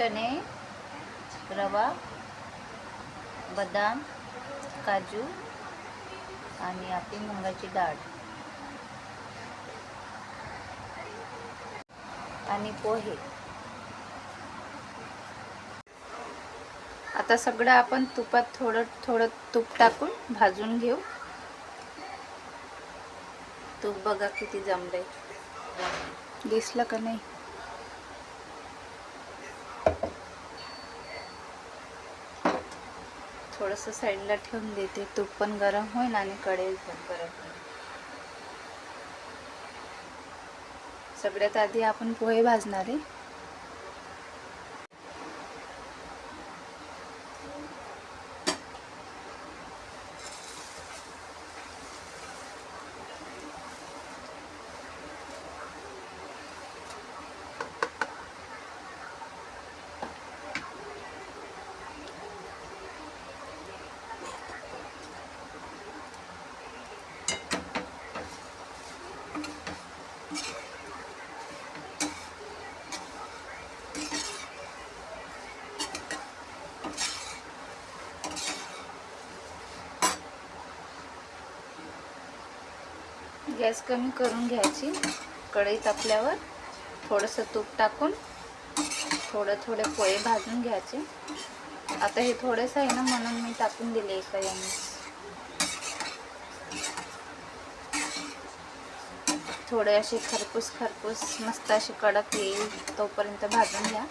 चणे रवा बदाम काजू आणि आपली मुगाची डाळ. आणि पोहे. आता सगळं आपण तुपात थोडं थोडं तूप टाकून भाजून घेऊ. तूप बघा किती जमलंय. दिसलं का नाही? थोडंसं साईडला ठेवून देते. तूप पण गरम होईल आणि कढई पण गरम होईल. सगळ्यात आधी आपण पोहे भाजणार आहे. गॅस कमी करून घ्यायची. कढई तापल्यावर थोडंसं तूप टाकून थोडं थोडे पोहे भाजून घ्यायचे. आता हे थोडंसं आहे ना म्हणून मी टाकून दिले एका याने. थोडे असे खरपूस खरपूस मस्त असे कडक येईल तोपर्यंत भाजून घ्या.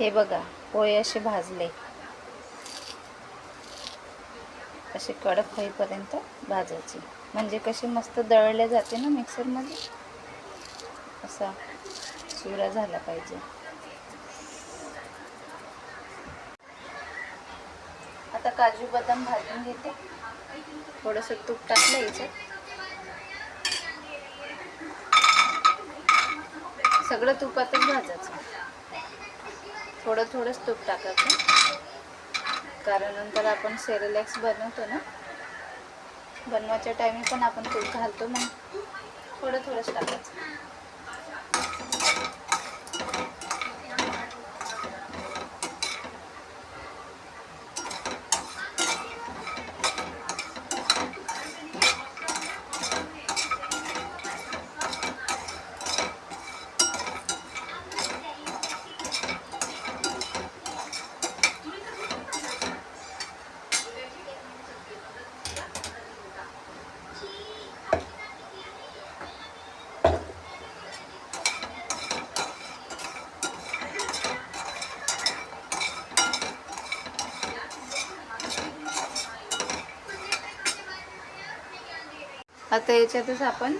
हे बघा पोहे असे भाजले. असे कडक होईपर्यंत भाजायचे. म्हणजे कसे मस्त दळले जाते ना मिक्सरमध्ये? असा चुरा झाला पाहिजे. आता काजू बदाम भाजून घेते. थोडंसं तूप टाकलं याच्यात. सगळं तुपातच भाजायचं. थोडं थोडंच तूप टाकायचं. कारण नंतर आपण सेरेलॅक्स बनवतो ना बनवायच्या टायमी पण आपण तूप घालतो मग थोडं थोडंच टाकायचं. आता याच्यातच आपण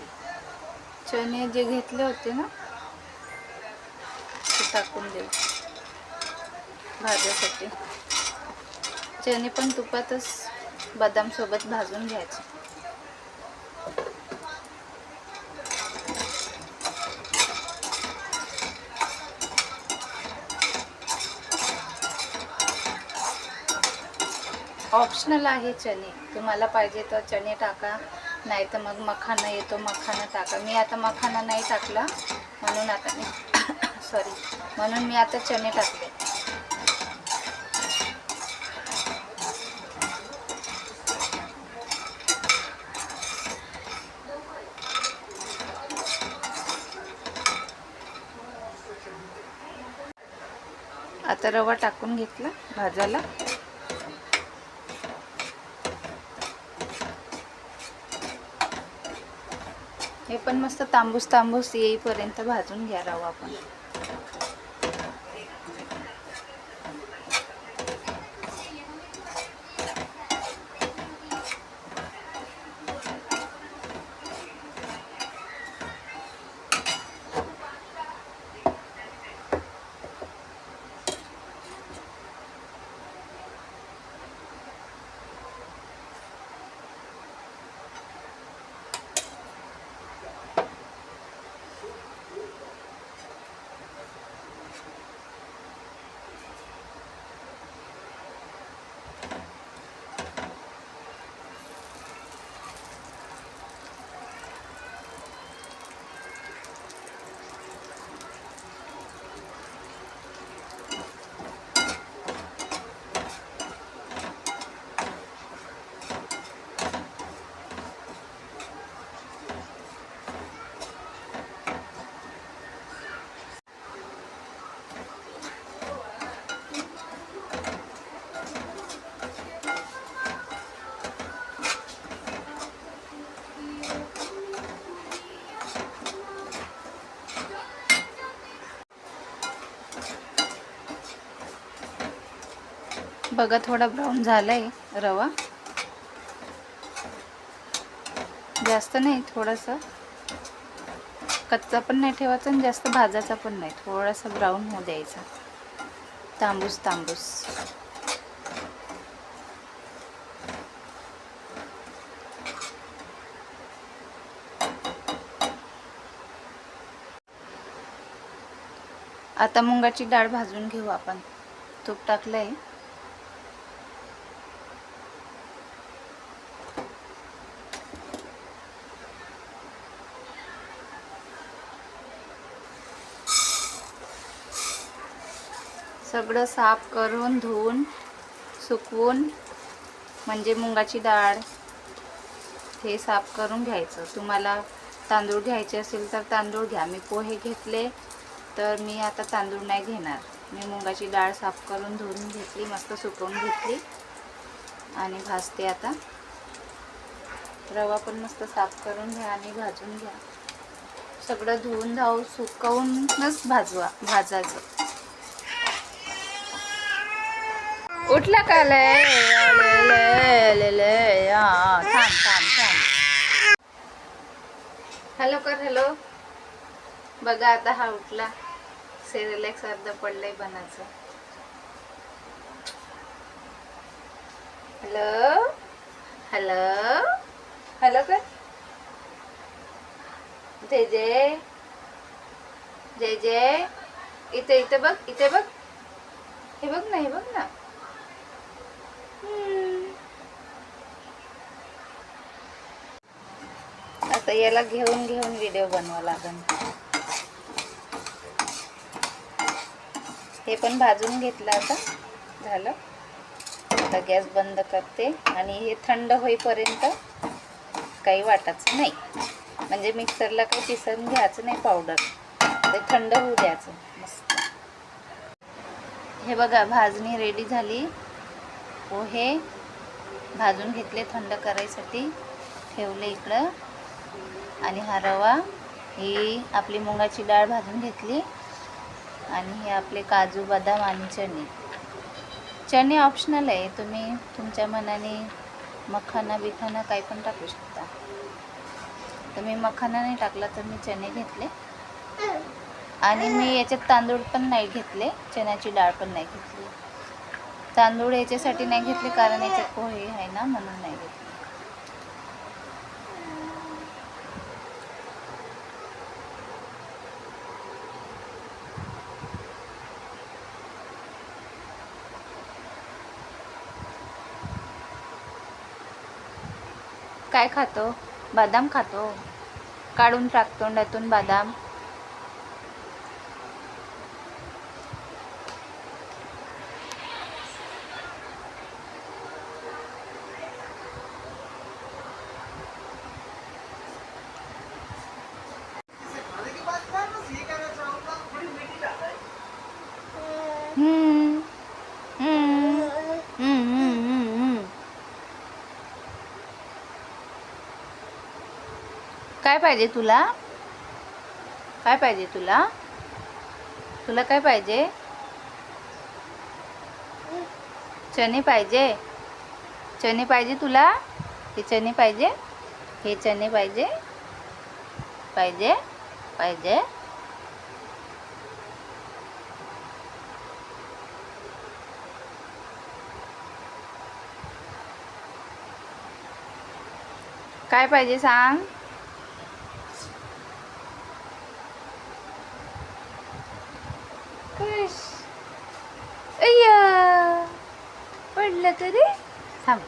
चणे जे घेतले होते ना ते टाकून देऊ. भाज्यासाठी. चणे पण तुपातच बदामसोबत भाजून घ्यायचे. ऑप्शनल आहे चणे. तुम्हाला पाहिजे तर चणे टाका. नाही तर मग मखाना येतो मखाना टाका. मी आता मखाना नाही टाकला म्हणून आता मी सॉरी म्हणून मी आता चणे टाकले. आता रवा टाकून घेतला भाज्याला. हे पण मस्त तांबूस तांबूस येईपर्यंत भाजून घ्या रवा आपण. बघा थोडा ब्राऊन झाला आहे रवा. जास्त नाही थोडंसं. कच्चा पण नाही ठेवायचा आणि जास्त भाजायचा पण नाही. थोडासा ब्राऊन होऊ द्यायचा. तांबूस तांबूस. आता मुंगाची डाळ भाजून घेऊ आपण. तूप टाकलं आहे सगळं साफ करून धुवून सुकवून म्हणजे मुंगाची डाळ हे साफ करून घ्यायचं. तुम्हाला तांदूळ घ्यायचे असेल तर तांदूळ घ्या. मी पोहे घेतले तर मी आता तांदूळ नाही घेणार. मी मुगाची डाळ साफ करून धुवून घेतली मस्त सुकवून घेतली. आणि भाजते आता. रवा पण मस्त साफ करून घ्या आणि भाजून घ्या. सगळं धुवून धावून सुकवूनच भाजवा भाजायचं. उठला का लय? थांब थांब थांब. हॅलो कर हॅलो. बघा आता हा उठला. सेरेलेक्स अर्ध पडलंय बनाचं. हॅलो? हॅलो? हॅलो कर. जय जय. जय जय. इथे इथे बघ इथे बघ. हे बघ ना हे बघ ना. आता याला घेऊन घेऊन व्हिडिओ बनवा लागेल हे पण भाजून घेतलं आता. झालं. आता गॅस बंद करते. आणि हे थंड होईपर्यंत काही वाटायचं नाही. म्हणजे मिक्सरला काही पिसून घ्यायचं नाही पावडर ते थंड होऊ द्यायचं. मस्त. हे बघा भाजणी रेडी झाली. पोहे भाजून घेतले थंड करायसाठी. ठेवले इकडं. आणि हा रवा ही आपली मुगाची डाळ भाजून घेतली. आणि हे आपले काजू बदाम आणि चणे. चणे ऑप्शनल आहे. तुम्ही तुमच्या मनाने मखाना बिखाना काही पण टाकू शकता. तुम्ही मखाना नाही टाकला तर मी चणे घेतले. आणि मी याच्यात तांदूळ पण नाही घेतले. चण्याची डाळ पण नाही घेतली. तांदूळ याच्यासाठी नाही घेतले कारण याच्यात पोहे आहे ना म्हणून नाही घेतले. काय खातो? बदाम खातो. काढून टाक तोंडातून बदाम. काय पाहिजे तुला? काय पाहिजे तुला? तुला काय पाहिजे? चणे पाहिजे. चणे पाहिजे तुला? हे चणे पाहिजे. हे चणे पाहिजे. पाहिजे. पाहिजे. काय पाहिजे सांग? खुश अय्या पडलं तरी थांब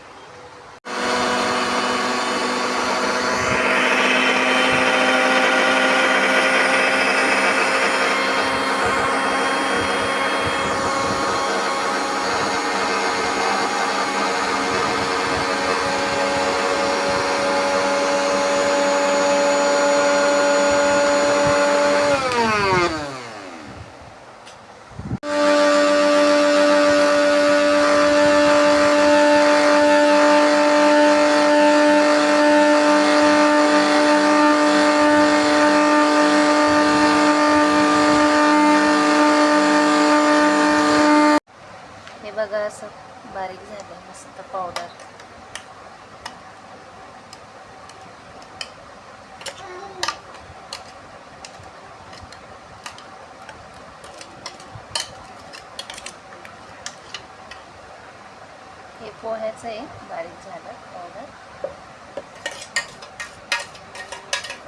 बारीक झालं पावडर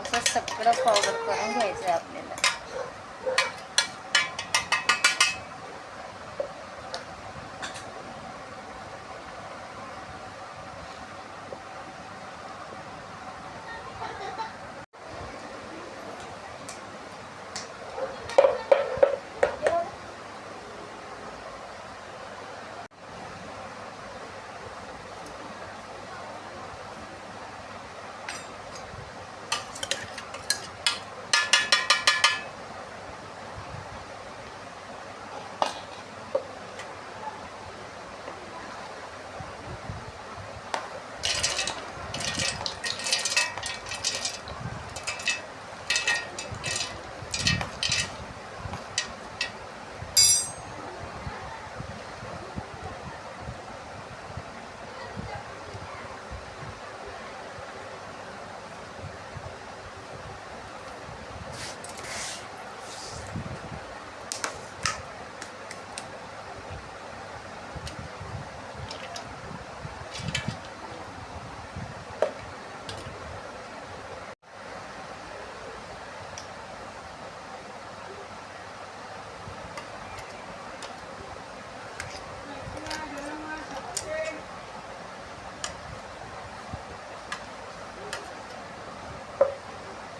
असं सगळं पावडर करून घ्यायचं आहे आपल्याला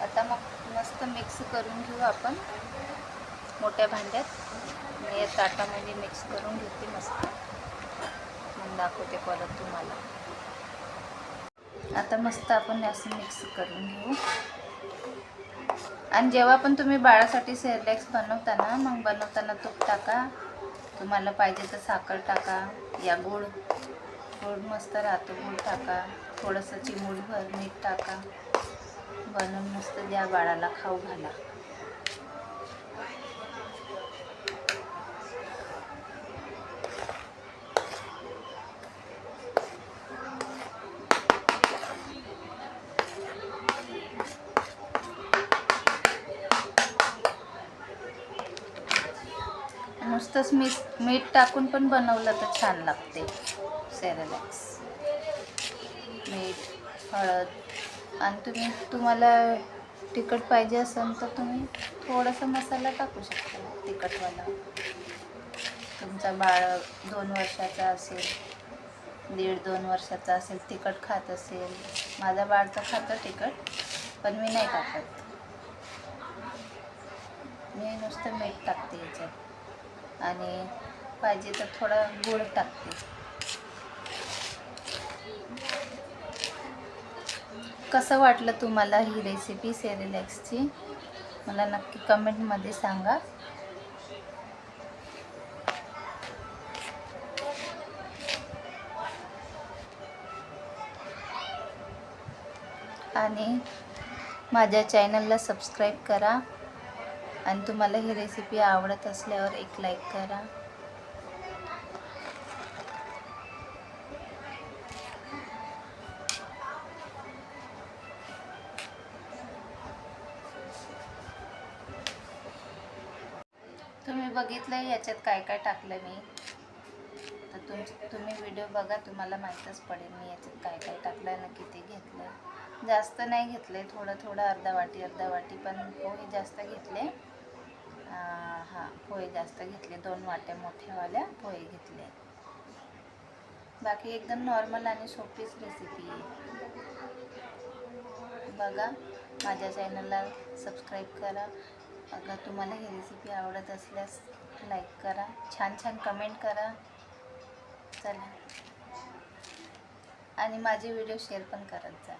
आता मग मस्त मिक्स करून घेऊ आपण. मोठ्या भांड्यात. मी या ताटामध्ये मिक्स करून घेते मस्त. मग दाखवते परत तुम्हाला. आता मस्त आपण असं मिक्स करून घेऊ. आणि जेव्हा पण तुम्ही बाळासाठी सेरलेक्स बनवता ना मग बनवताना तूप टाका. तुम्हाला पाहिजे तर साखर टाका. या गूळ गूळ मस्त राहतो. गूळ टाका. थोडंसं चिमूटभर मीठ टाका. बनवून मस्त द्या बाळाला खाऊ घाला. नुसतंच मीठ मीठ टाकून पण बनवलं तर छान लागते. सेरेलॅक्स मीठ हळद. आणि तुम्ही तुम्हाला तिखट पाहिजे असेल तर तुम्ही थोडासा मसाला टाकू शकता तिखटवाला. तुमचा बाळ दोन वर्षाचा असेल दीड दोन वर्षाचा असेल तिखट खात असेल. माझा बाळ तर खातं तिखट पण मी नाही टाकत. मी नुसतं मीठ टाकते याच्यात. आणि पाहिजे तर थोडा गूळ टाकते. कसं वाटलं तुम्हाला ही रेसिपी सेरेलॅक्सची मला नक्की कमेंटमध्ये सांगा. आणि माझ्या चॅनलला सबस्क्राईब करा. आणि तुम्हाला ही रेसिपी आवडत असल्यावर एक लाईक करा. बघितलं याच्यात काय काय टाकलं मी. तर तुम तुम्ही व्हिडिओ बघा तुम्हाला माहीतच पडेल मी याच्यात काय काय टाकलं ना किती घेतलं जास्त नाही घेतले थोडं थोडं अर्धा वाटी अर्धा वाटी पण पोहे जास्त घेतले. हा हां पोहे जास्त घेतले. दोन वाट्या मोठ्यावाल्या पोहे घेतले. बाकी एकदम नॉर्मल आणि सोपीच रेसिपी आहे. बघा माझ्या चॅनलला सबस्क्राईब करा. अगर तुम्हाला ही रेसिपी आवडत असल्यास लाईक करा. छान छान कमेंट करा. चला. आणि माझे व्हिडिओ शेअर पण करत जा.